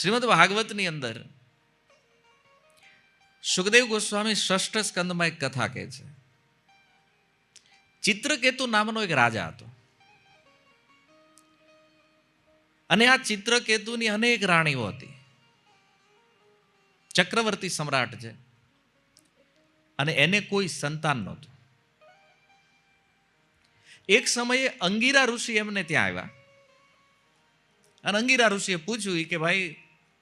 શ્રીમદ ભાગવતની અંદર સુખદેવ ગોસ્વામી ષષ્ઠ સ્કંદમાં એક કથા કહે છે. ચિત્રકેતુ નામનો એક રાજા હતો. અને આ ચિત્રકેતુની અનેક રાણીઓ હતી. ચક્રવર્તી સમ્રાટ છે. અને એને કોઈ સંતાન નહોતું. એક સમયે અંગીરા ઋષિ એમને ત્યાં આવ્યા. અને અંગીરા ઋષિએ પૂછ્યું કે ભાઈ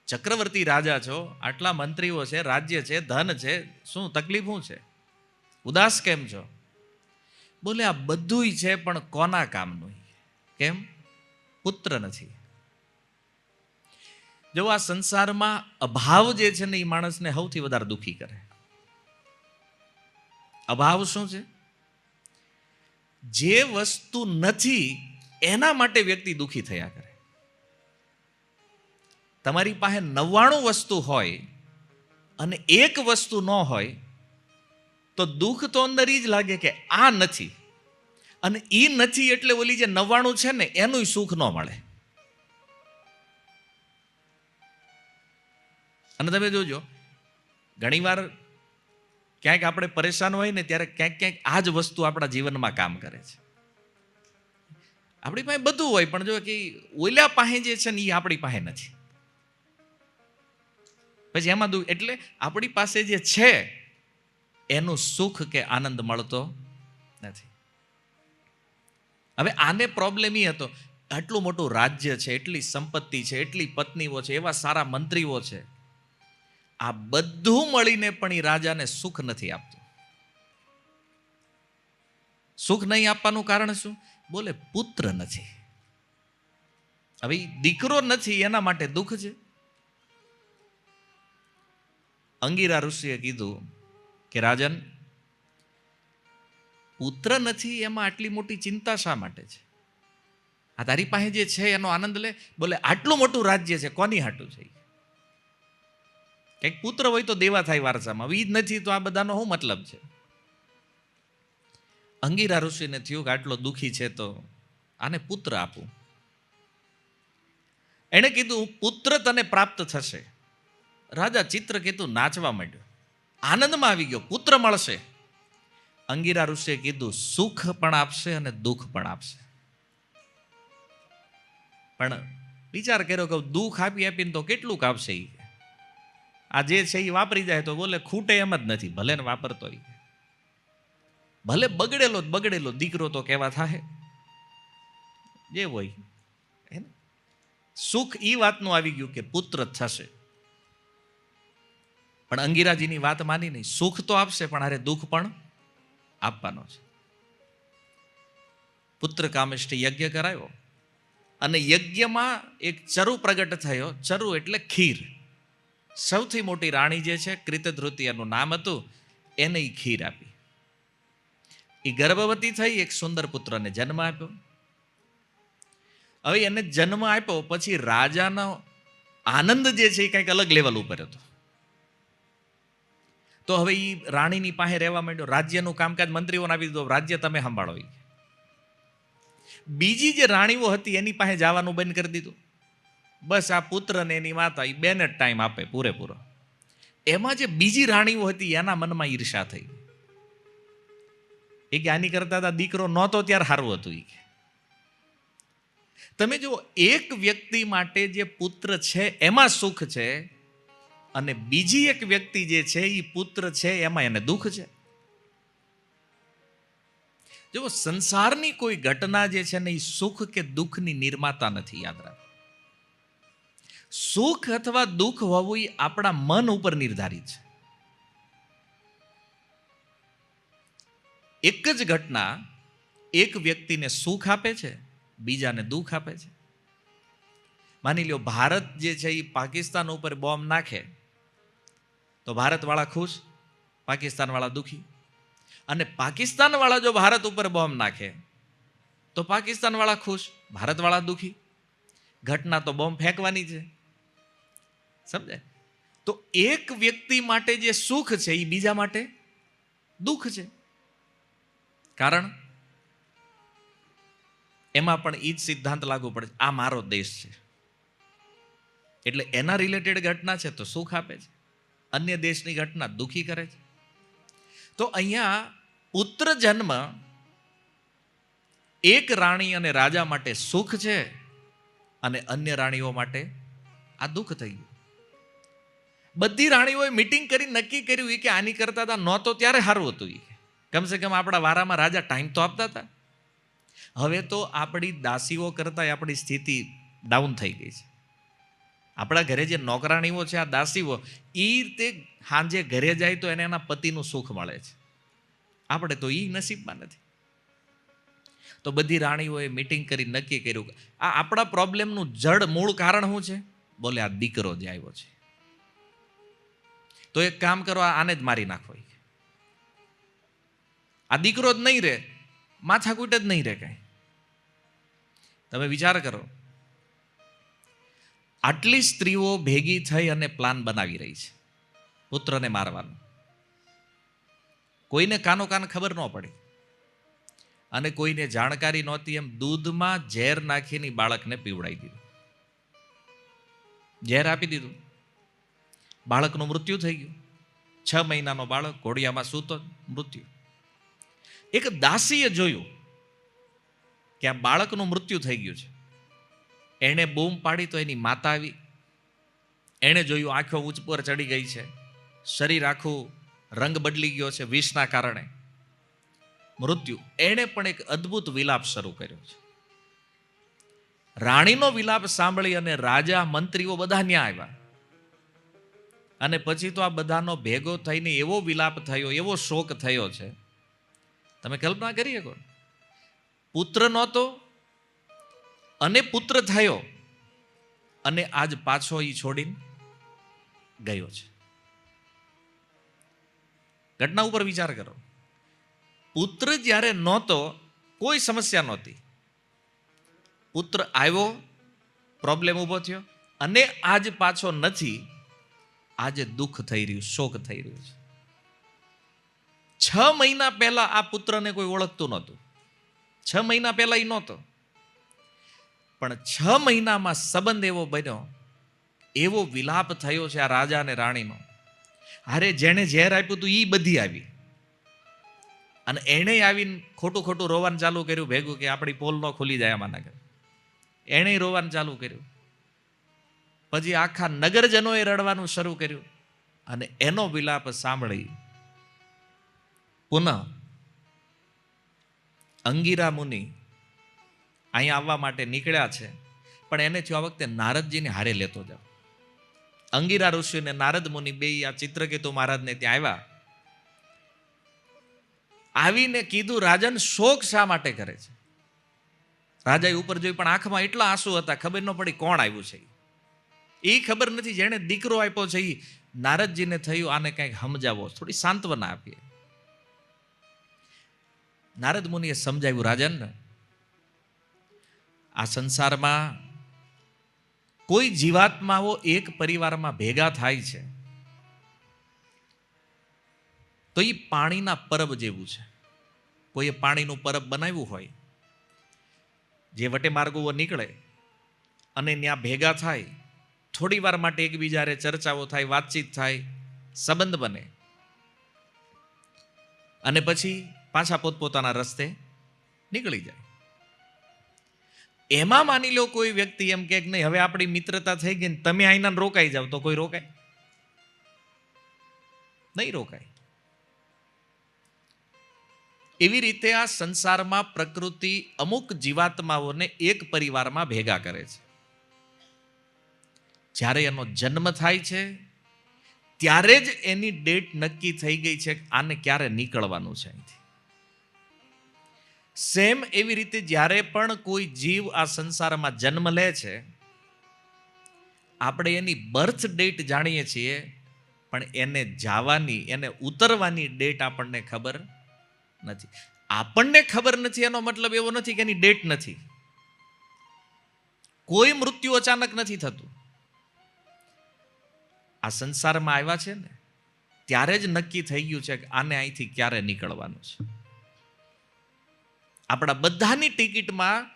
ચક્રવર્તી રાજા છો, આટલા મંત્રીઓ છે, રાજ્ય છે, ધન છે, શું તકલીફ શું છે? ઉદાસ કેમ છો? બોલે, આ બધુંય છે, પણ કોના કામનું? કેમ? પુત્ર નથી. જો આ સંસારમાં અભાવ જે છે ને એ માણસને સૌથી વધારે દુઃખી કરે. અભાવ શું છે? જે વસ્તુ નથી, એના માટે વ્યક્તિ દુઃખી થયા કરે. તમારી પાસે નવ્વાણું વસ્તુ હોય અને એક વસ્તુ ન હોય, તો દુઃખ તો અંદર જ લાગે કે આ નથી. અને એ નથી એટલે ઓલી જે નવ્વાણું છે ને, એનું સુખ ન મળે. અને તમે જોજો, ઘણીવાર ક્યાંક આપણે પરેશાન હોય ને, ત્યારે ક્યાંક ક્યાંક આ જ વસ્તુ આપણા જીવનમાં કામ કરે છે. આપણી પાસે બધું હોય, પણ જો કે ઓલા પાસે જે છે ને એ આપણી પાસે નથી. પછી એમાં દુઃખ એટલે આપણી પાસે જે છે, એનું સુખ કે આનંદ મળતો નથી. હવે આને પ્રોબ્લેમ એ હતો, આટલું મોટું રાજ્ય છે, એટલી સંપત્તિ છે, એટલી પત્નીઓ છે, એવા સારા મંત્રીઓ છે, આ બધું મળીને પણ એ રાજાને સુખ નથી આપતું. સુખ નહીં આપવાનું કારણ શું? બોલે પુત્ર નથી. હવે દીકરો નથી, એના માટે દુઃખ છે. અંગીરા ઋષિએ કીધું કે, રાજન, પુત્ર નથી એમાં આટલી મોટી ચિંતા શા માટે છે? આ તારી પાસે જે છે એનો આનંદ લે. બોલે, આટલું મોટું રાજ્ય છે, કોની હાટું છે કંઈક પુત્ર હોય તો દેવા થાય વારસામાં વીજ નથી તો આ બધાનો શું મતલબ છે? અંગીરા ઋષિને થયું કે, આટલો દુઃખી છે તો આને પુત્ર આપું. એણે કીધું, પુત્ર તને પ્રાપ્ત થશે. રાજા ચિત્ર કીધું નાચવા માંડ્યો. આનંદમાં આવી ગયો, પુત્ર મળશે. અંગીરા ઋષિએ કીધું, સુખ પણ આપશે અને દુઃખ પણ આપશે. પણ વિચાર કર્યો કે દુઃખ આપી આપીને તો કેટલું આપશે એ આ જે છે એ વાપરી જાય તો બોલે, ખૂટે એમ જ નથી, ભલે ને વાપરતો ઈ. ભલે બગડેલો જ બગડેલો દીકરો તો કેવા થાય જે હોય સુખ એ વાતનું આવી ગયું કે પુત્ર થશે. પણ અંગીરાજીની વાત માની નહીં. સુખ તો આપશે, પણ અરે દુઃખ પણ આપવાનો છે. પુત્ર કામિષ્ઠ યજ્ઞ કરાયો. અને યજ્ઞમાં એક ચરુ પ્રગટ થયો. ચરુ એટલે ખીર. સૌથી મોટી રાણી જે છે કૃતધૃતિ એનું નામ હતું, એને એ ખીર આપી. એ ગર્ભવતી થઈ, એક સુંદર પુત્રને જન્મ આપ્યો. હવે એને જન્મ આપ્યો, પછી રાજાનો આનંદ જે છે, એ કંઈક અલગ લેવલ ઉપર હતો. તો હવે એ રાણીની પાસે રહેવા માંડ્યો. રાજ્યનું કામકાજ મંત્રીઓને આપી દીધું. રાજ્ય તમે સંભાળો બીજી જે રાણીઓ હતી એની પાસે જવાનું બંધ કરી દીધું. બસ આ પુત્ર ને એની માતા એ બેને જ ટાઈમ આપે પૂરેપૂરો. એમાં જે બીજી રાણીઓ હતી એના મનમાં ઈર્ષા થઈ. એ કે આની કરતા હતા દીકરો નહોતો ત્યારે સારું હતું એ તમે જો એક વ્યક્તિ માટે જે પુત્ર છે એમાં સુખ છે અને બીજી એક વ્યક્તિ જે છે એ પુત્ર છે, એમાં એને દુઃખ છે. જો સંસારની કોઈ ઘટના જે છે ને એ સુખ કે દુઃખની નિર્માતા નથી, યાદ રાખ. સુખ અથવા દુઃખ હોવું એ આપણા મન ઉપર નિર્ધારિત છે. એક જ ઘટના એક વ્યક્તિને સુખ આપે છે, બીજાને દુઃખ આપે છે. માની લ્યો, ભારત જે છે એ પાકિસ્તાન ઉપર બોમ્બ નાખે. તો ભારતવાળા ખુશ, પાકિસ્તાનવાળા દુઃખી. અને પાકિસ્તાનવાળા જો ભારત ઉપર બોમ્બ નાખે, તો પાકિસ્તાનવાળા ખુશ, ભારતવાળા દુઃખી. ઘટના તો બોમ્બ ફેંકવાની છે. સમજાય? તો એક વ્યક્તિ માટે જે સુખ છે એ બીજા માટે દુઃખ છે. કારણ એમાં પણ એ જ સિદ્ધાંત લાગુ પડે આ મારો દેશ છે. એટલે એના રિલેટેડ ઘટના છે તો સુખ આપે છે. અન્ય દેશની ઘટના દુઃખી કરે છે. તો અહીંયા પુત્ર જન્મ એક રાણી અને રાજા માટે સુખ છે અને અન્ય રાણીઓ માટે આ દુઃખ થઈ ગયું. બધી રાણીઓએ મિટિંગ કરી, નક્કી કર્યું કે આની કરતા હતા નહોતો ત્યારે સારું હતું ઈ કમસે કમ આપણા વારામાં રાજા ટાઈમ તો આપતા હતા હવે તો આપણી દાસીઓ કરતાં આપણી સ્થિતિ ડાઉન થઈ ગઈ છે. આપણા ઘરે જે નોકરાણીઓ છે, આ દાસીઓ એ રીતે સાંજે ઘરે જાય તો એને એના પતિનું સુખ મળે છે. આપણે તો એ નસીબમાં નથી. તો બધી રાણીઓએ મિટિંગ કરી, નક્કી કર્યું આ આપણા પ્રોબ્લેમનું જડ મૂળ કારણ શું છે? બોલે, આ દીકરો જે આવ્યો છે. તો એક કામ કરો આને જ મારી નાખો આ દીકરો જ નહીં રહે, માથાકૂટ જ નહીં રહે કાંઈ. તમે વિચાર કરો આટલી સ્ત્રીઓ ભેગી થઈ અને પ્લાન બનાવી રહી છે. પુત્રને મારવાનો. કોઈને કાનો કાન ખબર ન પડી. અને કોઈને જાણકારી નહોતી એમ દૂધમાં ઝેર નાખીને બાળકને પીવડાવી દીધું. ઝેર આપી દીધું. બાળકનું મૃત્યુ થઈ ગયું. છ મહિનાનો બાળક ઘોડિયામાં સૂતો મૃત્યુ. એક દાસીએ જોયું કે આ બાળકનું મૃત્યુ થઈ ગયું છે. એણે બૂમ પાડી તો એની માતા આવી. એણે જોયું આંખો ઉચ્ચ પર ચડી ગઈ છે. શરીર આખું રંગ બદલી ગયો છે વિષના કારણે. મૃત્યુ. એણે પણ એક અદ્ભુત વિલાપ શરૂ કર્યો છે. રાણીનો વિલાપ સાંભળી અને રાજા, મંત્રીઓ બધા ન્યા આવ્યા. અને પછી તો આ બધાનો ભેગો થઈને એવો વિલાપ થયો, એવો શોક થયો છે. તમે કલ્પના કરી શકો? પુત્ર નહોતો અને પુત્ર થયો અને આજ પાછો એ છોડીને ગયો છે. ઘટના ઉપર વિચાર કરો. પુત્ર જ્યારે નહોતો, કોઈ સમસ્યા નહોતી. પુત્ર આવ્યો પ્રોબ્લેમ ઊભો થયો અને આજ પાછો નથી, આજે દુઃખ થઈ રહ્યું, શોક થઈ રહ્યું છે. છ મહિના પહેલા આ પુત્રને કોઈ ઓળખતું નહોતું. છ મહિના પહેલા એ નહોતો. પણ છ મહિનામાં સંબંધ એવો બન્યો, એવો વિલાપ થયો છે આ રાજા અને રાણીનો. અરે જેણે ઝેર આપ્યું હતું એ બધી આવી. અને એણે આવીને ખોટું ખોટું રોવાનું ચાલુ કર્યું, ભેગું કે આપણી પોલ ન ખુલી જાય આમાં નગર. એણે રોવાનું ચાલુ કર્યું. પછી આખા નગરજનોએ રડવાનું શરૂ કર્યું અને એનો વિલાપ સાંભળી. પુનઃ અંગીરા મુનિ અહીંયા આવવા માટે નીકળ્યા છે. પણ એને થયું આ વખતે નારદજીને હારે લેતો જાવ અંગીરા ઋષિ અને નારદ મુનિ બે આ ચિત્રકેતુ મહારાજને ત્યાં આવ્યા. આવીને કીધું, રાજન, શોક શા માટે કરે છે? રાજાએ ઉપર જોઈ પણ આંખમાં એટલા આંસુ હતા, ખબર ન પડી કોણ આવ્યું છે એ ખબર નથી જેણે દીકરો આપ્યો છે એ નારદજીને થયું, આને કંઈક સમજાવો, થોડી સાંત્વના આપીએ. નારદ મુનિએ સમજાવ્યું, રાજન આ સંસારમાં કોઈ જીવાત્માઓ એક પરિવારમાં ભેગા થાય છે, તો એ પાણીના પરબ જેવું છે. કોઈએ પાણીનું પરબ બનાવ્યું હોય, જે વટે માર્ગો નીકળે અને ત્યાં ભેગા થાય, થોડી વાર માટે એકબીજાને ચર્ચાઓ થાય, વાતચીત થાય, સંબંધ બને. અને પછી પાછા પોતપોતાના રસ્તે નીકળી જાય. એમાં માની લો કોઈ વ્યક્તિ એમ કે નહીં, હવે આપણી મિત્રતા થઈ ગઈ ને તમે આઈના રોકાઈ જાવ તો કોઈ રોકાય? નહીં રોકાય. એવી રીતે આ સંસારમાં પ્રકૃતિ અમુક જીવાત્માઓને એક પરિવારમાં ભેગા કરે છે. જ્યારે એનો જન્મ થાય છે, ત્યારે જ એની ડેટ નક્કી થઈ ગઈ છે આને ક્યારે નીકળવાનું છે અહીંથી. સેમ એવી રીતે જ્યારે પણ કોઈ જીવ આ સંસારમાં જન્મ લે છે, આપણે એની બર્થ ડેટ જાણીએ છીએ, પણ એને જવાની, એને ઉતરવાની ડેટ આપણને ખબર નથી. આપણને ખબર નથી એનો મતલબ એવો નથી કે એની ડેટ નથી. કોઈ મૃત્યુ અચાનક નથી થતું. આ સંસારમાં આવ્યા છે ને, ત્યારે જ નક્કી થઈ ગયું છે કે આને અહીંથી ક્યારે નીકળવાનું છે. આપણા બધાની ટિકિટમાં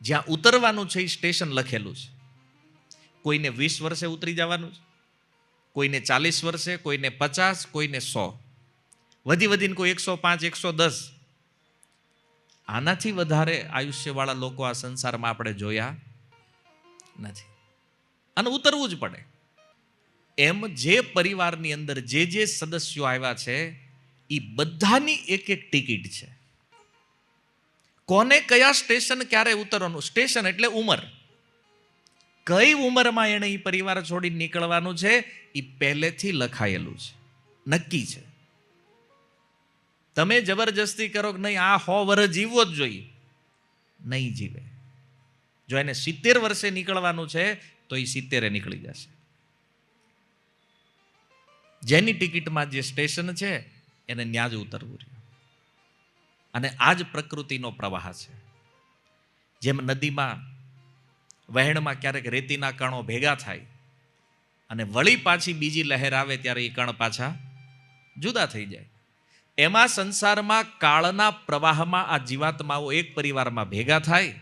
જ્યાં ઉતરવાનું છે એ સ્ટેશન લખેલું છે. કોઈને વીસ વર્ષે ઉતરી જવાનું છે, કોઈને ચાલીસ વર્ષે, કોઈને પચાસ, કોઈને સો. વધી વધીને કોઈ એકસો પાંચ, એકસો દસ. આનાથી વધારે આયુષ્યવાળા લોકો આ સંસારમાં આપણે જોયા નથી. અને ઉતરવું જ પડે. એમ જે પરિવારની અંદર જે જે સદસ્યો આવ્યા છે એ બધાની એક એક ટિકિટ છે. કોને કયા સ્ટેશન ક્યારે ઉતરવાનું? સ્ટેશન એટલે ઉંમર. કઈ ઉંમરમાં એણે એ પરિવાર છોડી નીકળવાનું છે? એ પહેલેથી લખાયેલું છે. નક્કી છે. તમે જબરજસ્તી કરો કે નહીં, આ હો વર્ષ જીવવો જ જોઈએ. નહીં જીવે. જો એને સિત્તેર વર્ષે નીકળવાનું છે, તો એ સિત્તેરે નીકળી જશે. જેની ટિકિટમાં જે સ્ટેશન છે, એને ત્યાં જ ઉતરવું રહ્યું. અને આ જ પ્રકૃતિનો પ્રવાહ છે. જેમ નદીમાં, વહેણમાં ક્યારેક રેતીના કણો ભેગા થાય અને વળી પાછી બીજી લહેર આવે ત્યારે એ કણ પાછા જુદા થઈ જાય. એમાં સંસારમાં કાળના પ્રવાહમાં આ જીવાત્માઓ એક પરિવારમાં ભેગા થાય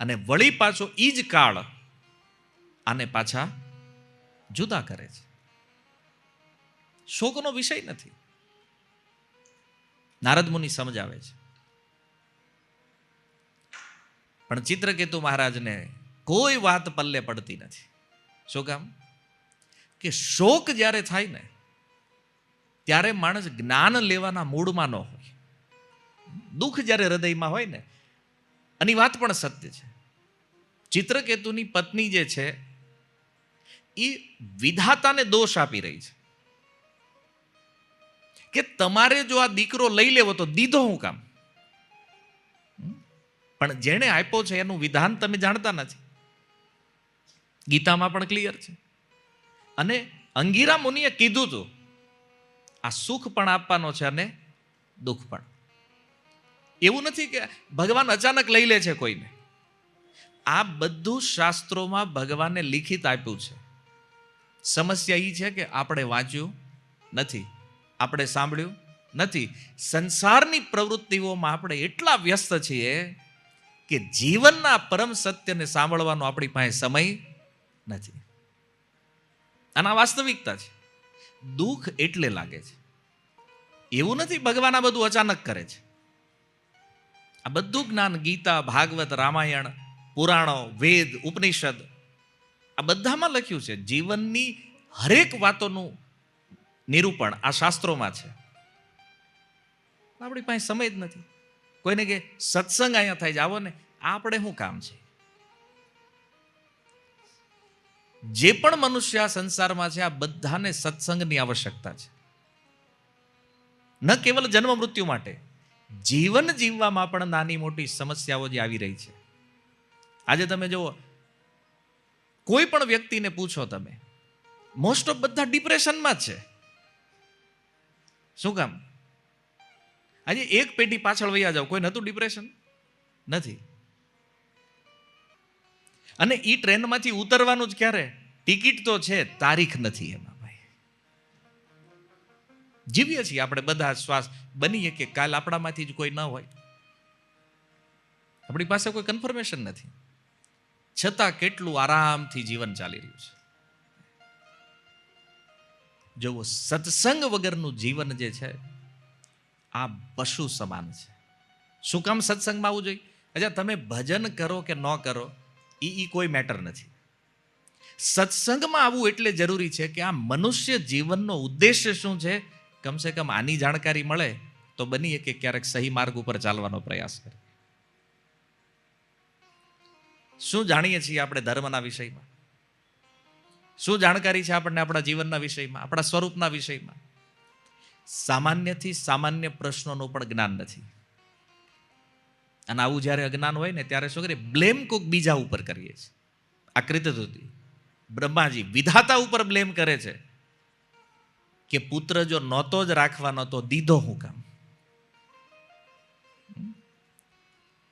અને વળી પાછો એ જ કાળ આને પાછા જુદા કરે છે. શોકનો વિષય નથી. નારદ મુનિ સમજાવે છે. પણ ચિત્રકેતુ મહારાજને કોઈ વાત પલ્લે પડતી નથી. શું કામ? કે શોક જ્યારે થાય ને, ત્યારે માણસ જ્ઞાન લેવાના મૂડમાં ન હોય. દુઃખ જ્યારે હૃદયમાં હોય ને, આની વાત પણ સત્ય છે. ચિત્રકેતુની પત્ની જે છે એ વિધાતાને દોષ આપી રહી છે. કે તમારે જો આ દીકરો લઈ લેવો તો દીધો હું કામ? પણ જેણે આપ્યો છે એનું વિધાન તમે જાણતા નથી. ગીતામાં પણ ક્લિયર છે. અને અંગીરા મુનિએ કીધું હતું આ સુખ પણ આપવાનો છે અને દુઃખ પણ. એવું નથી કે ભગવાન અચાનક લઈ લે છે કોઈને. આ બધું શાસ્ત્રોમાં ભગવાને લિખિત આપ્યું છે. સમસ્યા એ છે કે આપણે વાંચ્યું નથી. આપણે સાંભળ્યું? નથી. સંસારની પ્રવૃત્તિઓમાં આપણે એટલા વ્યસ્ત છીએ કે જીવનના પરમ સત્યને સાંભળવાનો આપણી પાસે સમય નથી. અને આ વાસ્તવિકતા છે. દુઃખ એટલે લાગે છે. એવું નથી ભગવાન આ બધું અચાનક કરે છે. આ બધું જ્ઞાન, ગીતા, ભાગવત, રામાયણ, પુરાણો, વેદ, ઉપનિષદ, આ બધામાં લખ્યું છે. જીવનની હરેક વાતોનું નિરૂપણ, આ શાસ્ત્રોમાં છે. આપણી પાસે સમય જ નથી. કોઈને કે સત્સંગ અહીંયા થાય જાવો ને, આપણે શું કામ છે? જે પણ મનુષ્ય આ સંસારમાં છે, આ બધાને સત્સંગની આવશ્યકતા છે. ન કેવલ જન્મ મૃત્યુ માટે, જીવન જીવવામાં પણ નાની મોટી સમસ્યાઓ જે આવી રહી છે. આજે તમે જુઓ, કોઈ પણ વ્યક્તિને પૂછો તમે મોસ્ટ ઓફ બધા ડિપ્રેશનમાં છે. શું કામ? આજે એક પેઢી પાછળ વૈયા જાવ કોઈ નતું ડિપ્રેશન નથી. અને એ ટ્રેનમાંથી ઉતરવાનું જ ક્યારે? ટિકિટ તો છે, તારીખ નથી એમાં ભાઈ. જીવીએ છીએ આપણે બધા શ્વાસ. બનીએ કે કાલ આપણામાંથી જ કોઈ ન હોય. આપણી પાસે કોઈ કન્ફર્મેશન નથી. છતાં કેટલું આરામથી જીવન ચાલી રહ્યું છે. જો સત્સંગ વગરનું જીવન જે છે, આ પશુ સમાન છે. શું કામ સત્સંગમાં આવવું જોઈએ? અચ્છા, તમે ભજન કરો કે ન કરો એ એ કોઈ મેટર નથી. સત્સંગમાં આવવું એટલે જરૂરી છે કે આ મનુષ્ય જીવનનો ઉદ્દેશ્ય શું છે? કમસે કમ આની જાણકારી મળે, તો બનીએ કે ક્યારેક સહી માર્ગ ઉપર ચાલવાનો પ્રયાસ કરે શું જાણીએ છીએ આપણે ધર્મના વિષયમાં? શું જાણકારી છે આપણને આપણા જીવનના વિષયમાં, આપણા સ્વરૂપના વિષયમાં? સામાન્યથી સામાન્ય પ્રશ્નોનું પણ જ્ઞાન નથી. અને આવું જ્યારે અજ્ઞાન હોય ને, ત્યારે શું કરીએ? બ્લેમ કોક બીજા ઉપર કરીએ છીએ. આકૃત હતી બ્રહ્માજી વિધાતા ઉપર બ્લેમ કરે છે કે પુત્ર જો નહોતો જ રાખવાનો, તો દીધો હું કામ?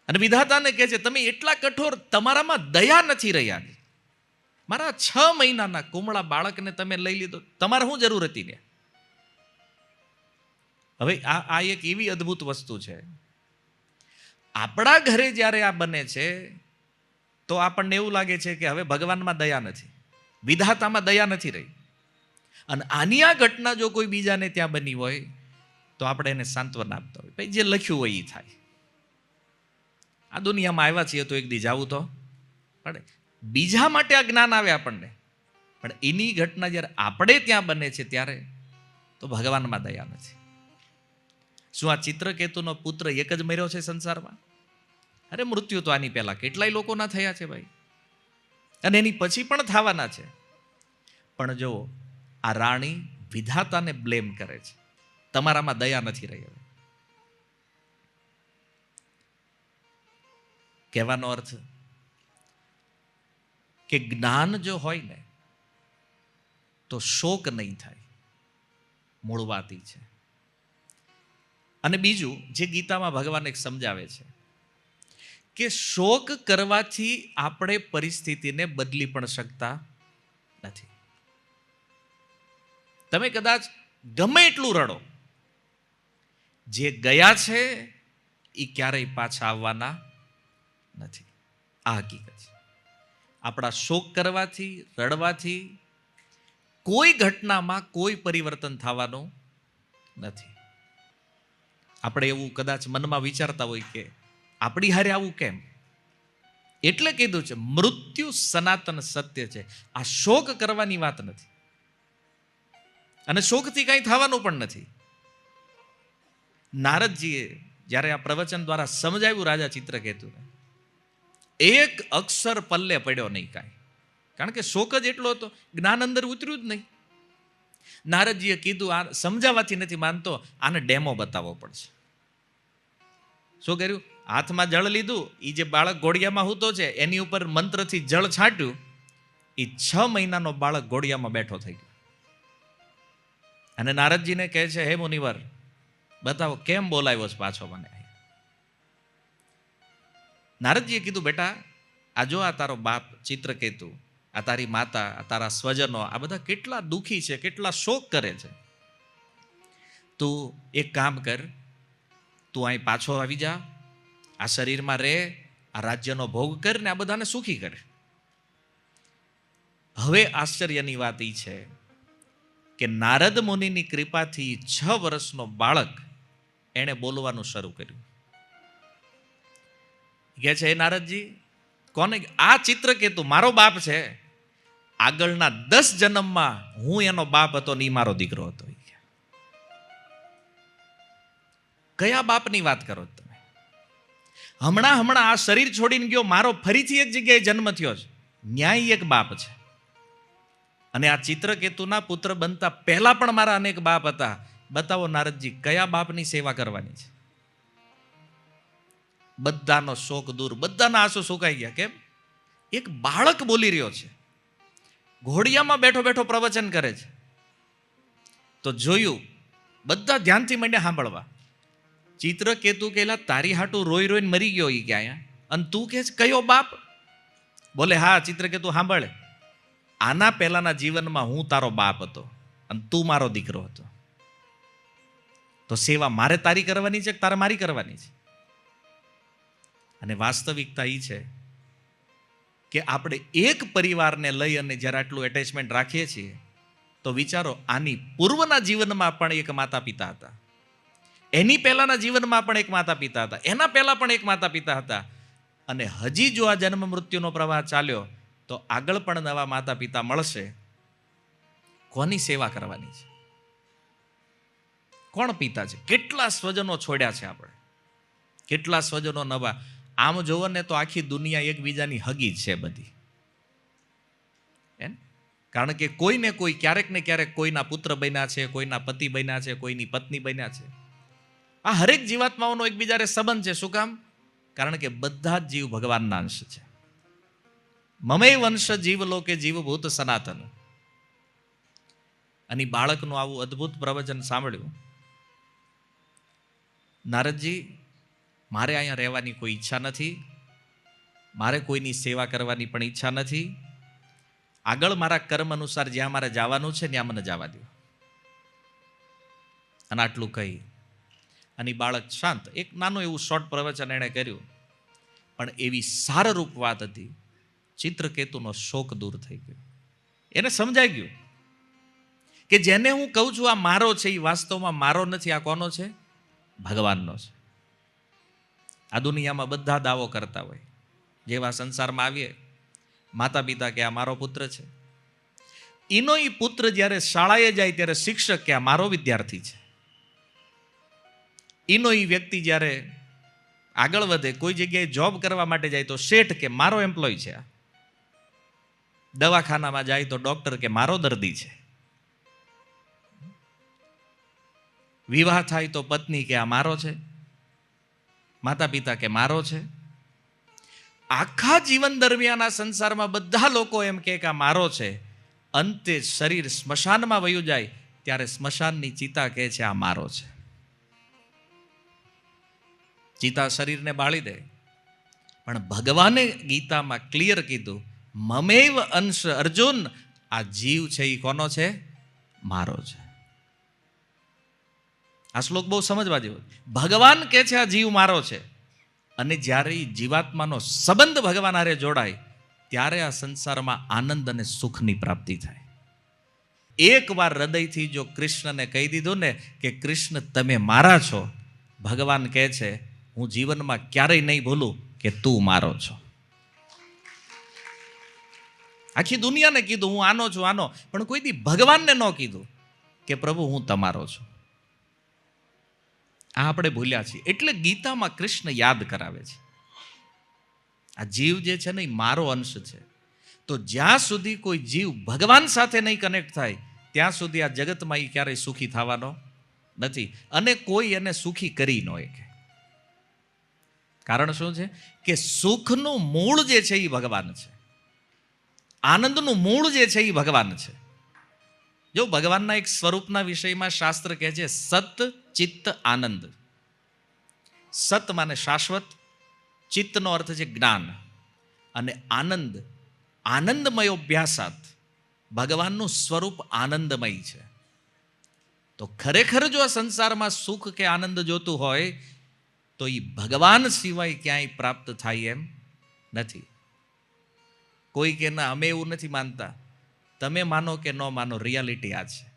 અને વિધાતાને કહે છે, તમે એટલા કઠોર તમારામાં દયા નથી રહ્યા. મારા છ મહિનાના કુમળા બાળકને તમે લઈ લીધો. તમારે શું જરૂર હતી ને? હવે આ આ એક એવી અદ્ભુત વસ્તુ છે. આપણા ઘરે જ્યારે આ બને છે, તો આપણને એવું લાગે છે કે હવે ભગવાનમાં દયા નથી. વિધાતામાં દયા નથી રહી. અને આની આ ઘટના જો કોઈ બીજાને ત્યાં બની હોય, તો આપણે એને સાંત્વના આપતા હોય. ભાઈ, જે લખ્યું હોય એ થાય. આ દુનિયામાં આવ્યા છીએ તો એક દી જાવું તો. પડે. બીજા માટે આ જ્ઞાન આવે આપણને. પણ એની ઘટના જ્યારે આપણે ત્યાં બને છે ત્યારે, તો ભગવાનમાં દયા નથી શું આ ચિત્રકેતુનો પુત્ર એક જ મર્યો છે સંસારમાં? અરે મૃત્યુ તો આની પહેલાં કેટલાય લોકોના થયા છે ભાઈ. અને એની પછી પણ થવાના છે. પણ જો આ રાણી વિધાતાને બ્લેમ કરે છે, તમારામાં દયા નથી રહી હવે. કહેવાનો અર્થ કે જ્ઞાન જો હોય ને, તો શોક નહીં થાય. મૂળ વાત છે. અને બીજું, જે ગીતામાં ભગવાન એક સમજાવે છે કે શોક કરવાથી આપણે પરિસ્થિતિને બદલી પણ શકતા નથી. તમે કદાચ ગમે એટલું રડો, જે ગયા છે એ ક્યારેય પાછા આવવાના નથી. આ હકીકત છે. આપણા શોક કરવાથી, રડવાથી, કોઈ ઘટનામાં કોઈ પરિવર્તન થવાનું નથી. આપણે એવું કદાચ મનમાં વિચારતા હોય કે આપણી હારે આવું કેમ? એટલે કીધું છે, મૃત્યુ સનાતન સત્ય છે. આ શોક કરવાની વાત નથી. અને શોકથી કાંઈ થવાનું પણ નથી. નારદજીએ જ્યારે આ પ્રવચન દ્વારા સમજાવ્યું રાજા ચિત્રકેતુને એક અક્ષર પલ્લે પડ્યો નહીં કાંઈ. કારણ કે શોક જ એટલો હતો, જ્ઞાન અંદર ઉતર્યું જ નહીં. નારદજીએ કીધું, આ સમજાવવાથી નથી માનતો, આને ડેમો બતાવવો પડશે. શું કર્યું? હાથમાં જળ લીધું એ જે બાળક ઘોડિયામાં હૂતો છે, એની ઉપર મંત્રથી જળ છાંટ્યું એ છ મહિનાનો બાળક ઘોડિયામાં બેઠો થઈ ગયો. અને નારદજીને કહે છે, હે મુનિવર, બતાવો, કેમ બોલાવ્યો છે પાછો મને? નારદજીએ કીધું, બેટા, આ જો આ તારો બાપ ચિત્રકેતુ, આ તારી માતા, આ તારા સ્વજનો, આ બધા કેટલા દુઃખી છે, કેટલા શોક કરે છે. તું એક કામ કર, તું અહીં પાછો આવી જા, આ શરીરમાં રહે, આ રાજ્યનો ભોગ કર ને આ બધાને સુખી કર. હવે આશ્ચર્યની વાત એ છે કે નારદ મુનિની કૃપાથી છ વર્ષનો બાળક એણે બોલવાનું શરૂ કર્યું. કે છે એ નારદજી, કોને આ ચિત્રકેતુ મારો બાપ છે. આગળના દસ જન્મમાં હું એનો બાપ હતો ને મારો દીકરો હતો. કયા બાપની વાત કરો તમે? હમણાં હમણાં આ શરીર છોડીને ગયો, મારો ફરીથી એક જગ્યાએ જન્મ થયો છે. ન્યાય એક બાપ છે. અને આ ચિત્રકેતુના પુત્ર બનતા પહેલા પણ મારા અનેક બાપ હતા. બતાવો નારદજી, કયા બાપની સેવા કરવાની છે? બધાનો શોક દૂર. બધાના આંસુ સુકાઈ ગયા કેમ? એક બાળક બોલી રહ્યો છે. ઘોડિયામાં બેઠો બેઠો પ્રવચન કરે છે. તો જોયું, બધા ધ્યાનથી માંડ્યા સાંભળવા. ચિત્ર કેતુ કેલા તારી હાટું રોઈ રોઈને મરી ગયો એ ક્યાં અને તું કે કયો બાપ? બોલે, હા ચિત્ર કેતુ સાંભળે. આના પહેલાના જીવનમાં હું તારો બાપ હતો અને તું મારો દીકરો હતો. તો સેવા મારે તારી કરવાની છે કે તારે મારી કરવાની છે? અને વાસ્તવિકતા એ છે કે આપણે એક પરિવારને લઈ અને જ્યારે આટલું એટેચમેન્ટ રાખીએ છીએ, તો વિચારો આની પૂર્વના જીવનમાં પણ એક માતા પિતા હતા. એની પહેલાના જીવનમાં પણ એક માતા પિતા હતા. એના પહેલાં પણ એક માતા પિતા હતા. અને હજી જો આ જન્મ મૃત્યુનો પ્રવાહ ચાલ્યો, તો આગળ પણ નવા માતા પિતા મળશે. કોની સેવા કરવાની છે? કોણ પિતા છે? કેટલા સ્વજનો છોડ્યા છે આપણે? કેટલા સ્વજનો નવા? આમ જોવો ને તો આખી દુનિયા એકબીજાની હગી છે બધી. એમ કારણ કે કોઈને કોઈ, ક્યારેક ને ક્યારેક કોઈના પુત્ર બન્યા છે, કોઈના પતિ બન્યા છે, કોઈની પત્ની બન્યા છે. આ હરેક જીવાત્માઓનો એકબીજાને સંબંધ છે. શું કામ? કારણ કે બધા જ જીવ ભગવાનના અંશ છે. મમે વંશ જીવ લોકે જીવભૂત સનાતન. અને બાળકનું આવું અદ્ભુત પ્રવચન સાંભળ્યું. નારદજી મારે અહીંયા રહેવાની કોઈ ઈચ્છા નથી. મારે કોઈની સેવા કરવાની પણ ઈચ્છા નથી. આગળ મારા કર્મ અનુસાર જ્યાં મારે જવાનું છે, ત્યાં મને જવા દો અને આટલું કહી. અને બાળક શાંત. એક નાનું એવું શોર્ટ પ્રવચન એણે કર્યું. પણ એવી સારરૂપ વાત હતી. ચિત્રકેતુનો શોક દૂર થઈ ગયો. એને સમજાઈ ગયું કે જેને હું કહું છું, આ મારો છે એ વાસ્તવમાં મારો નથી, આ કોનો છે? ભગવાનનો છે. આ દુનિયામાં બધા દાવો કરતા હોય. જેવા સંસારમાં આવીએ માતા પિતા કે આ મારો પુત્ર છે. એનો એ પુત્ર જ્યારે શાળાએ જાય ત્યારે શિક્ષક કે આ મારો વિદ્યાર્થી છે. એનો એ વ્યક્તિ જ્યારે આગળ વધે, કોઈ જગ્યાએ જોબ કરવા માટે જાય તો શેઠ કે મારો એમ્પ્લોય છે આ. દવાખાનામાં જાય તો ડૉક્ટર કે મારો દર્દી છે. વિવાહ થાય તો પત્ની કે આ મારો છે. માતા પિતા કે મારો છે? આખા જીવન દરમિયાન સંસારમાં બધા લોકો એમ કે આ મારો છે. અંતે શરીર સ્મશાનમાં વયું જાય, ત્યારે સ્મશાનની ચિતા કહે છે, આ મારો છે. ચિતા શરીરને બાળી દે. પણ ભગવાને ગીતામાં ક્લિયર કીધું, મમેવ અંશ અર્જુન, આ જીવ છે એ કોનો છે? મારો છે. આ શ્લોક બહુ સમજવા જેવો ભગવાન કે છે, આ જીવ મારો છે. અને જ્યારે જીવાત્માનો સંબંધ ભગવાન હારે જોડાય, ત્યારે આ સંસારમાં આનંદ અને સુખની પ્રાપ્તિ થાય. એકવાર હૃદયથી જો કૃષ્ણને કહી દીધું ને કે, કૃષ્ણ, તમે મારા છો, ભગવાન કહે છે, હું જીવનમાં ક્યારેય નહીં ભૂલું કે તું મારો છો. આખી દુનિયાને કીધું, હું આનો છું, આનો. પણ કોઈ દી ભગવાનને ન કીધું કે, પ્રભુ, હું તમારો છું. આ આપણે ભૂલ્યા છીએ. એટલે ગીતામાં કૃષ્ણ યાદ કરાવે છે. આ જીવ જે છે ને, એ મારો અંશ છે. તો જ્યાં સુધી કોઈ જીવ ભગવાન સાથે નહીં કનેક્ટ થાય, ત્યાં સુધી આ જગતમાં એ ક્યારેય સુખી થવાનો નથી અને કોઈ એને સુખી કરી ન શકે. કારણ શું છે? કે સુખનું મૂળ જે છે એ ભગવાન છે. આનંદનું મૂળ જે છે એ ભગવાન છે. જો ભગવાનના એક સ્વરૂપના વિષયમાં શાસ્ત્ર કહે છે, સત ચિત્ત આનંદ. સત માને શાશ્વત, ચિત્તનો અર્થ છે જ્ઞાન. અને આનંદ, આનંદમય અભ્યાસાત, ભગવાનનું સ્વરૂપ આનંદમય છે. તો ખરેખર જો આ સંસારમાં સુખ કે આનંદ જોતું હોય, તો એ ભગવાન સિવાય ક્યાંય પ્રાપ્ત થાય એમ નથી. કોઈ કે ના, અમે એવું નથી માનતા. તમે માનો કે ન માનો રિયાલિટી આ છે.